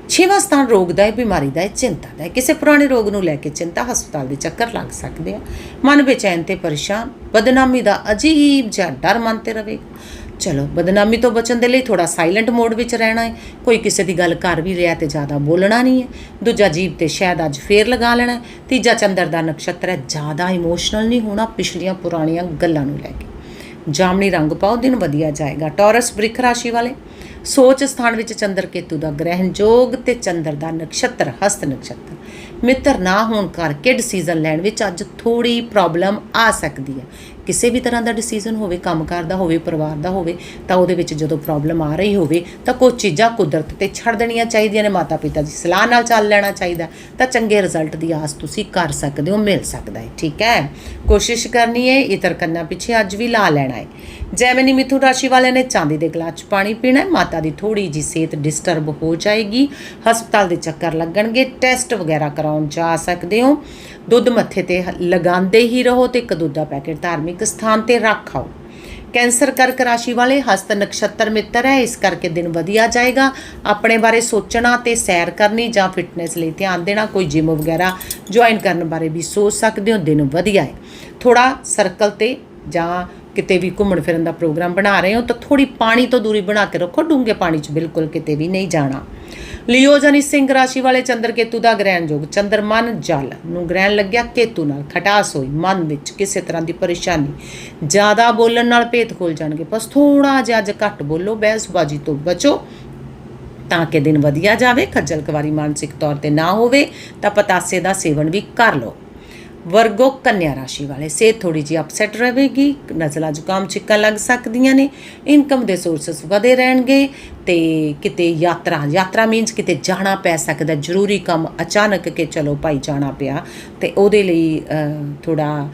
ਛੇਵਾਂ ਸਥਾਨ ਰੋਗ ਦਾ ਹੈ, ਬਿਮਾਰੀ ਦਾ ਹੈ, ਚਿੰਤਾ ਦਾ ਹੈ। ਕਿਸੇ ਪੁਰਾਣੇ ਰੋਗ ਨੂੰ ਲੈ ਕੇ ਚਿੰਤਾ ਹਸਪਤਾਲ ਦੇ ਚੱਕਰ ਲੱਗ ਸਕਦੇ ਆ। ਮਨ ਬੇਚੈਨ ਤੇ ਪਰੇਸ਼ਾਨ, ਬਦਨਾਮੀ ਦਾ ਅਜੀਬ ਜਿਹਾ ਡਰ ਮਨ ਤੇ ਰਹੇਗਾ ਚਲੋ, ਬਦਨਾਮੀ ਤੋਂ ਬਚਣ ਦੇ ਲਈ ਥੋੜਾ ਸਾਇਲੈਂਟ ਮੋਡ ਵਿੱਚ ਰਹਿਣਾ ਹੈ। ਕੋਈ ਕਿਸੇ ਦੀ ਗੱਲ ਕਰ ਵੀ ਰਿਹਾ ਤੇ ਜ਼ਿਆਦਾ ਬੋਲਣਾ ਨਹੀਂ ਹੈ। ਦੂਜਾ ਜੀਬ ਤੇ ਸ਼ਾਇਦ ਅੱਜ ਫੇਰ ਲਗਾ ਲੈਣਾ ਤੀਜਾ ਚੰਦਰ ਦਾ ਨਕਸ਼ਤਰ ਹੈ, ਜ਼ਿਆਦਾ ਇਮੋਸ਼ਨਲ ਨਹੀਂ ਹੋਣਾ ਪਿਛਲੀਆਂ ਪੁਰਾਣੀਆਂ ਗੱਲਾਂ ਨੂੰ ਲੈ ਕੇ। ਜਾਮਣੀ ਰੰਗ ਪਾਓ, ਦਿਨ ਵਧੀਆ ਜਾਏਗਾ। ਟੌਰਸ ਬ੍ਰਿਖ ਰਾਸ਼ੀ ਵਾਲੇ। ਸੋਚ ਸਥਾਨ ਵਿੱਚ ਚੰਦਰ ਕੇਤੂ ਦਾ ਗ੍ਰਹਿਣ ਜੋਗ ਤੇ ਚੰਦਰ ਦਾ ਨਕਸ਼ਤਰ, ਹਸਤ ਨਕਸ਼ਤਰ। ਮਿੱਤਰ ਨਾ ਹੋਣ ਕਰਕੇ ਡਿਸੀਜਨ ਲੈਣ ਵਿੱਚ ਅੱਜ ਥੋੜੀ ਪ੍ਰੋਬਲਮ ਆ ਸਕਦੀ ਹੈ। ਕਿਸੇ ਵੀ ਤਰ੍ਹਾਂ ਦਾ ਡਿਸੀਜਨ ਹੋਵੇ, ਕੰਮਕਾਰ ਦਾ ਹੋਵੇ, ਪਰਿਵਾਰ ਦਾ ਹੋਵੇ, ਤਾਂ ਉਹਦੇ ਵਿੱਚ ਜਦੋਂ ਪ੍ਰੋਬਲਮ ਆ ਰਹੀ ਹੋਵੇ, ਤਾਂ ਕੁਝ ਚੀਜ਼ਾਂ ਕੁਦਰਤ ਤੇ ਛੱਡ ਦੇਣੀਆਂ ਚਾਹੀਦੀਆਂ ਨੇ ਮਾਤਾ ਪਿਤਾ ਦੀ ਸਲਾਹ ਨਾਲ ਚੱਲ ਲੈਣਾ ਚਾਹੀਦਾ। ਤਾਂ ਚੰਗੇ ਰਿਜ਼ਲਟ ਦੀ ਆਸ ਤੁਸੀਂ ਕਰ ਸਕਦੇ ਹੋ, ਮਿਲ ਸਕਦਾ ਹੈ, ਠੀਕ ਹੈ? ਕੋਸ਼ਿਸ਼ ਕਰਨੀ ਹੈ, ਇਤਰ ਕੰਨਾਂ ਪਿੱਛੇ ਅੱਜ ਵੀ ਲਾ ਲੈਣਾ ਹੈ। ਜੈਮਨੀ ਮਿਥੁਨ ਰਾਸ਼ੀ ਵਾਲਿਆਂ ਨੇ ਚਾਂਦੀ ਦੇ ਗਲਾਸ 'ਚ ਪਾਣੀ ਪੀਣਾ ਹੈ, ਮਾਤਾ ਦੀ ਥੋੜੀ ਜੀ ਸਿਹਤ ਡਿਸਟਰਬ ਹੋ ਜਾਏਗੀ। ਹਸਪਤਾਲ ਦੇ ਚੱਕਰ ਲੱਗਣਗੇ ਟੈਸਟ ਵਗੈਰਾ ਕਰਾਉਣ ਜਾ ਸਕਦੇ ਹੋ। ਦੁੱਧ ਮੱਥੇ ਤੇ ਲਗਾਉਂਦੇ ਹੀ ਰਹੋ ਤੇ ਇੱਕ ਦੁੱਧ ਦਾ ਪੈਕੇਟ ਧਾਰਮਿਕ ਸਥਾਨ ਤੇ ਰੱਖ ਆਓ ਕੈਂਸਰ ਕਰਕ ਰਾਸ਼ੀ ਵਾਲੇ ਹਸਤ ਨਕਸ਼ਤਰ ਮਿੱਤਰ ਹੈ, ਇਸ ਕਰਕੇ ਦਿਨ ਵਧੀਆ ਜਾਏਗਾ। ਆਪਣੇ ਬਾਰੇ ਸੋਚਣਾ ਤੇ ਸੈਰ ਕਰਨੀ ਜਾਂ ਫਿਟਨੈਸ ਲਈ ਧਿਆਨ ਦੇਣਾ, ਕੋਈ ਜਿਮ ਵਗੈਰਾ ਜੁਆਇਨ ਕਰਨ ਬਾਰੇ ਵੀ ਸੋਚ ਸਕਦੇ ਹੋ, ਦਿਨ ਵਧੀਆ ਹੈ। ਥੋੜਾ ਸਰਕਲ ਤੇ ਜਾਂ ਕਿਤੇ ਵੀ ਘੁੰਮਣ ਫਿਰਨ ਦਾ ਪ੍ਰੋਗਰਾਮ ਬਣਾ ਰਹੇ ਹੋ, ਤਾਂ ਥੋੜੀ ਪਾਣੀ ਤੋਂ ਦੂਰੀ ਬਣਾ ਕੇ ਰੱਖੋ, ਡੂੰਘੇ ਪਾਣੀ 'ਚ ਬਿਲਕੁਲ ਕਿਤੇ ਵੀ ਨਹੀਂ ਜਾਣਾ। ਲਿਓ ਜਾਨੀ ਸਿੰਘ ਰਾਸ਼ੀ ਵਾਲੇ ਚੰਦਰ ਕੇਤੂ ਦਾ ਗ੍ਰਹਿਣ ਯੋਗ ਚੰਦਰ ਮਨ ਜਲ ਨੂੰ ਗ੍ਰਹਿਣ ਲੱਗਿਆ ਕੇਤੂ ਨਾਲ ਖਟਾਸ ਹੋਈ। ਮਨ ਵਿੱਚ ਕਿਸੇ ਤਰ੍ਹਾਂ ਦੀ ਪਰੇਸ਼ਾਨੀ। ਜ਼ਿਆਦਾ ਬੋਲਣ ਨਾਲ ਭੇਤ ਖੁੱਲ ਜਾਣਗੇ। ਬਸ ਥੋੜਾ ਜਿਹਾ ਅੱਜ ਘੱਟ ਬੋਲੋ, ਬਹਿਸਬਾਜ਼ੀ ਤੋਂ ਬਚੋ ਤਾਂ ਕਿ ਦਿਨ ਵਧੀਆ ਜਾਵੇ। ਖੱਜਲ ਖਵਾਰੀ ਮਾਨਸਿਕ ਤੌਰ ਤੇ ਨਾ ਹੋਵੇ ਤਾਂ ਪਤਾਸੇ ਦਾ ਸੇਵਨ ਵੀ ਕਰ ਲਓ। ਵਰਗੋ ਕੰਨਿਆ ਰਾਸ਼ੀ ਵਾਲੇ। ਸਿਹਤ ਥੋੜੀ ਜਿਹੀ ਅਪਸੈਟ ਰਹੇਗੀ ਨਜ਼ਲਾ ਜ਼ੁਕਾਮ ਚਿੱਕਾਂ ਲੱਗ ਸਕਦੀਆਂ ਨੇ ਇਨਕਮ ਦੇ ਸੋਰਸਸ ਵਧੇ ਰਹਿਣਗੇ ਤੇ ਕਿਤੇ ਯਾਤਰਾ ਯਾਤਰਾ ਮੀਨਸ ਕਿਤੇ ਜਾਣਾ ਪੈ ਸਕਦਾ ਜ਼ਰੂਰੀ ਕੰਮ ਅਚਾਨਕ ਕਿ ਚਲੋ ਭਾਈ ਜਾਣਾ ਪਿਆ ਤੇ ਉਹਦੇ ਲਈ ਥੋੜਾ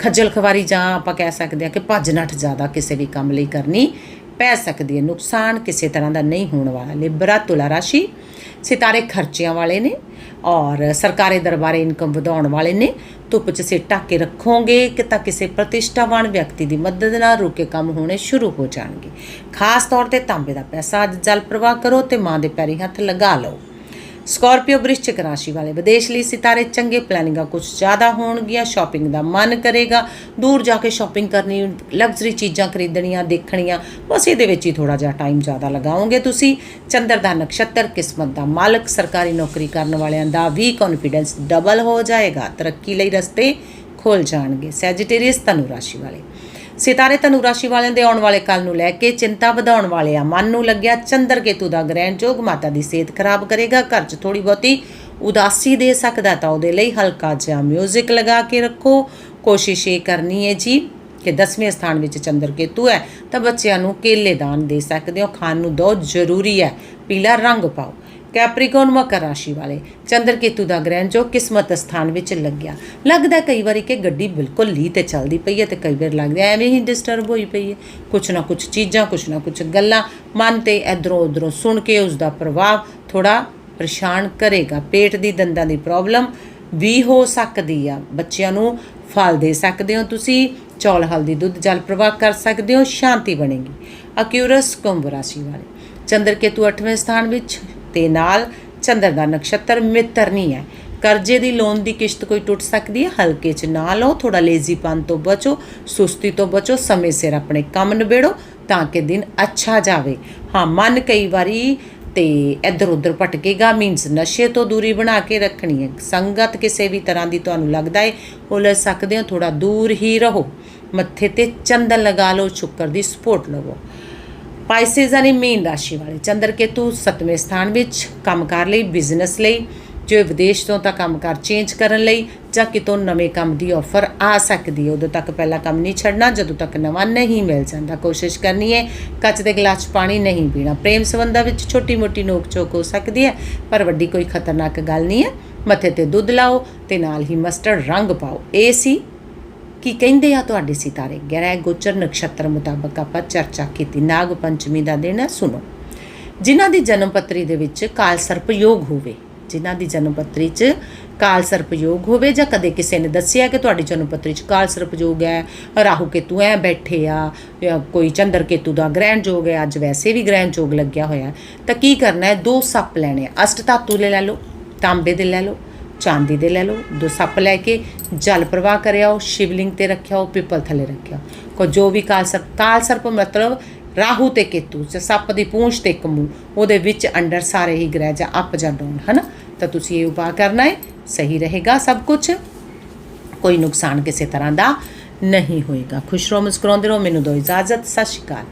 ਖੱਜਲ ਖਵਾਰੀ ਜਾਂ ਆਪਾਂ ਕਹਿ ਸਕਦੇ ਹਾਂ ਕਿ ਭੱਜ ਨੱਠ ਜ਼ਿਆਦਾ ਕਿਸੇ ਵੀ ਕੰਮ ਲਈ ਕਰਨੀ ਪੈ ਸਕਦੀ ਹੈ। ਨੁਕਸਾਨ ਕਿਸੇ ਤਰ੍ਹਾਂ ਦਾ ਨਹੀਂ ਹੋਣ ਵਾਲਾ। ਲਿਬਰਾ ਤੁਲਾ ਰਾਸ਼ੀ ਸਿਤਾਰੇ ਖਰਚਿਆਂ ਵਾਲੇ ਨੇ ਔਰ ਸਰਕਾਰੀ ਦਰਬਾਰੇ ਇਨਕਮ ਵਧਾਉਣ ਵਾਲੇ ਨੇ। ਧੁੱਪ 'ਚ ਸਿਰ ਢੱਕ ਕੇ ਰੱਖੋਗੇ ਕਿ ਤਾਂ ਕਿਸੇ ਪ੍ਰਤਿਸ਼ਠਾਵਾਨ ਵਿਅਕਤੀ ਦੀ ਮਦਦ ਨਾਲ ਰੁਕੇ ਕੰਮ ਹੋਣੇ ਸ਼ੁਰੂ ਹੋ ਜਾਣਗੇ। ਖਾਸ ਤੌਰ ਤੇ ਤਾਂਬੇ ਦਾ ਪੈਸਾ ਅੱਜ ਜਲ ਪ੍ਰਵਾਹ ਕਰੋ ਤੇ ਮਾਂ ਦੇ ਪੈਰੀ ਹੱਥ ਲਗਾ ਲਓ। ਸਕਾਰਪੀਓ ਬ੍ਰਿਸ਼ਚਿਕ ਰਾਸ਼ੀ ਵਾਲੇ ਵਿਦੇਸ਼ ਲਈ ਸਿਤਾਰੇ ਚੰਗੇ ਪਲੈਨਿੰਗਾਂ ਕੁਝ ਜ਼ਿਆਦਾ ਹੋਣਗੀਆਂ ਸ਼ਾਪਿੰਗ ਦਾ ਮਨ ਕਰੇਗਾ। ਦੂਰ ਜਾ ਕੇ ਸ਼ਾਪਿੰਗ ਕਰਨੀ ਲਗਜ਼ਰੀ ਚੀਜ਼ਾਂ ਖਰੀਦਣੀਆਂ, ਦੇਖਣੀਆਂ, ਬਸ ਇਹਦੇ ਵਿੱਚ ਹੀ ਥੋੜਾ ਜਿਹਾ ਟਾਈਮ ਜ਼ਿਆਦਾ ਲਗਾਓਗੇ ਤੁਸੀਂ। ਚੰਦਰ ਦਾ ਨਕਸ਼ਤਰ, ਕਿਸਮਤ ਦਾ ਮਾਲਕ, ਸਰਕਾਰੀ ਨੌਕਰੀ ਕਰਨ ਵਾਲਿਆਂ ਦਾ ਵੀ ਕੌਨਫੀਡੈਂਸ ਡਬਲ ਹੋ ਜਾਏਗਾ। ਤਰੱਕੀ ਲਈ ਰਸਤੇ ਖੁੱਲ ਜਾਣਗੇ। ਸੈਜੀਟੇਰੀਅਸ ਧਨੁ ਰਾਸ਼ੀ ਵਾਲੇ। ਸਿਤਾਰੇ ਧਨੁ ਰਾਸ਼ੀ ਵਾਲਿਆਂ ਦੇ ਆਉਣ ਵਾਲੇ ਕੱਲ ਨੂੰ ਲੈ ਕੇ ਚਿੰਤਾ ਵਧਾਉਣ ਵਾਲੇ ਆ। ਮਨ ਨੂੰ ਲੱਗਿਆ ਚੰਦਰ ਕੇਤੂ ਦਾ ਗ੍ਰਹਿਣ। ਜੋਗ ਮਾਤਾ ਦੀ ਸਿਹਤ ਖਰਾਬ ਕਰੇਗਾ। ਘਰ 'ਚ ਥੋੜੀ ਬਹੁਤੀ ਉਦਾਸੀ ਦੇ ਸਕਦਾ ਤਾਂ ਉਹਦੇ ਲਈ ਹਲਕਾ ਜਿਹਾ 뮤직 ਲਗਾ ਕੇ ਰੱਖੋ। ਕੋਸ਼ਿਸ਼ ਇਹ ਕਰਨੀ ਹੈ ਜੀ ਕਿ 10ਵੇਂ ਸਥਾਨ ਵਿੱਚ ਚੰਦਰ ਕੇਤੂ ਹੈ ਤਾਂ ਬੱਚਿਆਂ ਨੂੰ ਕੇਲੇ ਦਾਨ ਦੇ ਸਕਦੇ ਹੋ। ਖਾਣ ਨੂੰ ਦੋ ਜ਼ਰੂਰੀ ਹੈ। ਪੀਲਾ ਰੰਗ ਪਾਓ। ਕੈਪਰੀਕੌਨ ਮਕਰ ਰਾਸ਼ੀ ਵਾਲੇ। ਚੰਦਰ ਕੇਤੂ ਦਾ ਗ੍ਰਹਿਣ ਜੋ ਕਿਸਮਤ ਸਥਾਨ ਵਿੱਚ ਲੱਗਿਆ। ਲੱਗਦਾ ਕਈ ਵਾਰੀ ਕਿ ਗੱਡੀ ਬਿਲਕੁਲ ਲੀ ਤੇ ਚੱਲਦੀ ਪਈ ਹੈ ਤੇ ਕਈ ਵਾਰ ਲੱਗਦਾ ਐਵੇਂ ਹੀ ਡਿਸਟਰਬ ਹੋਈ ਪਈ ਹੈ। ਕੁਛ ਨਾ ਕੁਛ ਚੀਜ਼ਾਂ, ਕੁਛ ਨਾ ਕੁਛ ਗੱਲਾਂ ਮਨ ਤੇ ਇਧਰੋਂ ਉਧਰੋਂ ਸੁਣ ਕੇ ਉਸ ਦਾ ਪ੍ਰਭਾਵ ਥੋੜਾ ਪਰੇਸ਼ਾਨ ਕਰੇਗਾ। ਪੇਟ ਦੀ ਦੰਦਾਂ ਦੀ ਪ੍ਰੋਬਲਮ ਵੀ ਹੋ ਸਕਦੀ ਆ। ਬੱਚਿਆਂ ਨੂੰ ਫਲ ਦੇ ਸਕਦੇ ਹੋ ਤੁਸੀਂ, ਚੌਲ, ਹਲਦੀ, ਦੁੱਧ, ਜਲ ਪ੍ਰਵਾਹ ਕਰ ਸਕਦੇ ਹੋ, ਸ਼ਾਂਤੀ ਬਣੇਗੀ। ਅਕਿਊਰਸ ਕੁੰਭ ਰਾਸ਼ੀ ਵਾਲੇ। ਚੰਦਰ ਕੇਤੂ 8ਵੇਂ ਸਥਾਨ ਵਿੱਚ ਤੇ ਨਾਲ ਚੰਦਰ ਦਾ ਨਕਸ਼ਤਰ ਮਿੱਤਰ ਨਹੀਂ ਹੈ। ਕਰਜ਼ੇ ਦੀ ਲੋਨ ਦੀ ਕਿਸ਼ਤ ਕੋਈ ਟੁੱਟ ਸਕਦੀ ਹੈ। ਹਲਕੇ 'ਚ ਨਾ ਲਓ ਥੋੜਾ ਲੇਜ਼ੀਪਨ ਤੋਂ ਬਚੋ, ਸੁਸਤੀ ਤੋਂ ਬਚੋ, ਸਮੇਂ ਸਿਰ ਆਪਣੇ ਕੰਮ ਨਿਬੇੜੋ ਤਾਂ ਕਿ ਦਿਨ ਅੱਛਾ ਜਾਵੇ। ਹਾਂ, ਮਨ ਕਈ ਵਾਰੀ ਤੇ ਇੱਧਰ ਉੱਧਰ ਭਟਕੇਗਾ ਮੀਨਸ ਨਸ਼ੇ ਤੋਂ ਦੂਰੀ ਬਣਾ ਕੇ ਰੱਖਣੀ ਹੈ। ਸੰਗਤ ਕਿਸੇ ਵੀ ਤਰ੍ਹਾਂ ਦੀ ਤੁਹਾਨੂੰ ਲੱਗਦਾ ਹੈ ਉਹ ਲੈ ਸਕਦੇ ਹੋ ਥੋੜਾ ਦੂਰ ਹੀ ਰਹੋ। ਮੱਥੇ ਤੇ ਚੰਦਨ ਲਗਾ ਲਓ, ਸ਼ੁੱਕਰ ਦੀ ਸਪੋਰਟ ਲਵੋ। ਪਾਈਸਿਸ ਯਾਨੀ ਮੀਨ ਰਾਸ਼ੀ ਵਾਲੇ। ਚੰਦਰ ਕੇਤੂ 7ਵੇਂ ਸਥਾਨ ਵਿੱਚ ਕੰਮਕਾਰ ਲਈ ਬਿਜ਼ਨਸ ਲਈ, ਜੋ ਵਿਦੇਸ਼ ਤੋਂ ਤਾਂ ਕੰਮਕਾਰ ਚੇਂਜ ਕਰਨ ਲਈ, ਜਾਂ ਕਿਤੋਂ ਨਵੇਂ ਕੰਮ ਦੀ ਆਫਰ ਆ ਸਕਦੀ ਹੈ। ਉਦੋਂ ਤੱਕ ਪਹਿਲਾ ਕੰਮ ਨਹੀਂ ਛੱਡਣਾ, ਜਦੋਂ ਤੱਕ ਨਵਾਂ ਨਹੀਂ ਮਿਲ ਜਾਂਦਾ। ਕੋਸ਼ਿਸ਼ ਕਰਨੀ ਹੈ, ਕੱਚ ਦੇ ਗਲਾਸ 'ਚ ਪਾਣੀ ਨਹੀਂ ਪੀਣਾ। ਪ੍ਰੇਮ ਸੰਬੰਧਾਂ ਵਿੱਚ ਛੋਟੀ-ਮੋਟੀ ਨੋਕ-ਝੋਕ ਹੋ ਸਕਦੀ ਹੈ, ਪਰ ਵੱਡੀ ਕੋਈ ਖਤਰਨਾਕ ਗੱਲ ਨਹੀਂ ਹੈ। ਮੱਥੇ ਤੇ ਦੁੱਧ ਲਾਓ ਤੇ ਨਾਲ ਹੀ ਮਸਟਰਡ ਰੰਗ ਪਾਓ। ਇਹ ਸੀ ਕੀ ਕਹਿੰਦੇ ਆ ਤੁਹਾਡੇ ਸਿਤਾਰੇ? ਗ੍ਰਹਿ ਗੋਚਰ ਨਕਸ਼ਤਰ ਮੁਤਾਬਕ ਆਪਾਂ ਚਰਚਾ ਕੀਤੀ। ਨਾਗ ਪੰਚਮੀ ਦਾ ਦਿਨ ਹੈ, ਸੁਣੋ। ਜਿਨ੍ਹਾਂ ਦੀ ਜਨਮ ਪੱਤਰੀ ਦੇ ਵਿੱਚ ਕਾਲ ਸਰਪਯੋਗ ਹੋਵੇ, ਜਿਨ੍ਹਾਂ ਦੀ ਜਨਮ ਪੱਤਰੀ 'ਚ ਕਾਲ ਸਰਪਯੋਗ ਹੋਵੇ ਜਾਂ ਕਦੇ ਕਿਸੇ ਨੇ ਦੱਸਿਆ ਕਿ ਤੁਹਾਡੀ ਜਨਮ ਪੱਤਰੀ 'ਚ ਕਾਲ ਸਰਪਯੋਗ ਹੈ, ਰਾਹੂ ਕੇਤੂ ਐ ਬੈਠੇ ਆ, ਜਾਂ ਕੋਈ ਚੰਦਰ ਕੇਤੂ ਦਾ ਗ੍ਰਹਿਣ ਯੋਗ ਹੈ, ਅੱਜ ਵੈਸੇ ਵੀ ਗ੍ਰਹਿਣ ਯੋਗ ਲੱਗਿਆ ਹੋਇਆ ਤਾਂ ਕੀ ਕਰਨਾ ਹੈ? ਦੋ ਸੱਪ ਲੈਣੇ ਆ। ਅਸ਼ਟ ਧਾਤੂ ਲੈ ਲੈ ਲਓ, ਤਾਂਬੇ ਦੇ ਲੈ ਲਓ ਚਾਂਦੀ ਦੇ ਲੈ ਲਓ, ਦੋ ਸੱਪ ਲੈ ਕੇ ਜਲ ਪ੍ਰਵਾਹ ਕਰਿਆਓ ਸ਼ਿਵਲਿੰਗ ਤੇ ਰੱਖਿਆਓ ਪਿੱਪਲ ਥੱਲੇ ਰੱਖਿਆ। ਕੋ ਜੋ ਵੀ ਕਾਲ ਸਰਪ ਕਾਲ ਸਰਪ ਮਤਲਬ ਰਾਹੂ ਤੇ ਕੇਤੂ ਚ ਸੱਪ ਦੀ ਪੂੰਛ ਤੇ ਇੱਕ ਮੂੰਹ, ਉਹਦੇ ਵਿੱਚ ਅੰਡਰ ਸਾਰੇ ਹੀ ਗ੍ਰਹਿ ਜਾਂ ਅਪ ਜਾਂ ਡਾਊਨ ਹਨਾ? ਤਾਂ ਤੁਸੀਂ ਇਹ ਉਪਾਅ ਕਰਨਾ ਹੈ, ਸਹੀ ਰਹੇਗਾ ਸਭ ਕੁਝ ਕੋਈ ਨੁਕਸਾਨ ਕਿਸੇ ਤਰ੍ਹਾਂ ਦਾ ਨਹੀਂ ਹੋਏਗਾ। ਖੁਸ਼ ਰਹੋ, ਮੁਸਕਰਾਉਂਦੇ ਰਹੋ, ਮੈਨੂੰ ਦਿਓ ਇਜਾਜ਼ਤ, ਸਤਿ ਸ਼੍ਰੀ ਅਕਾਲ।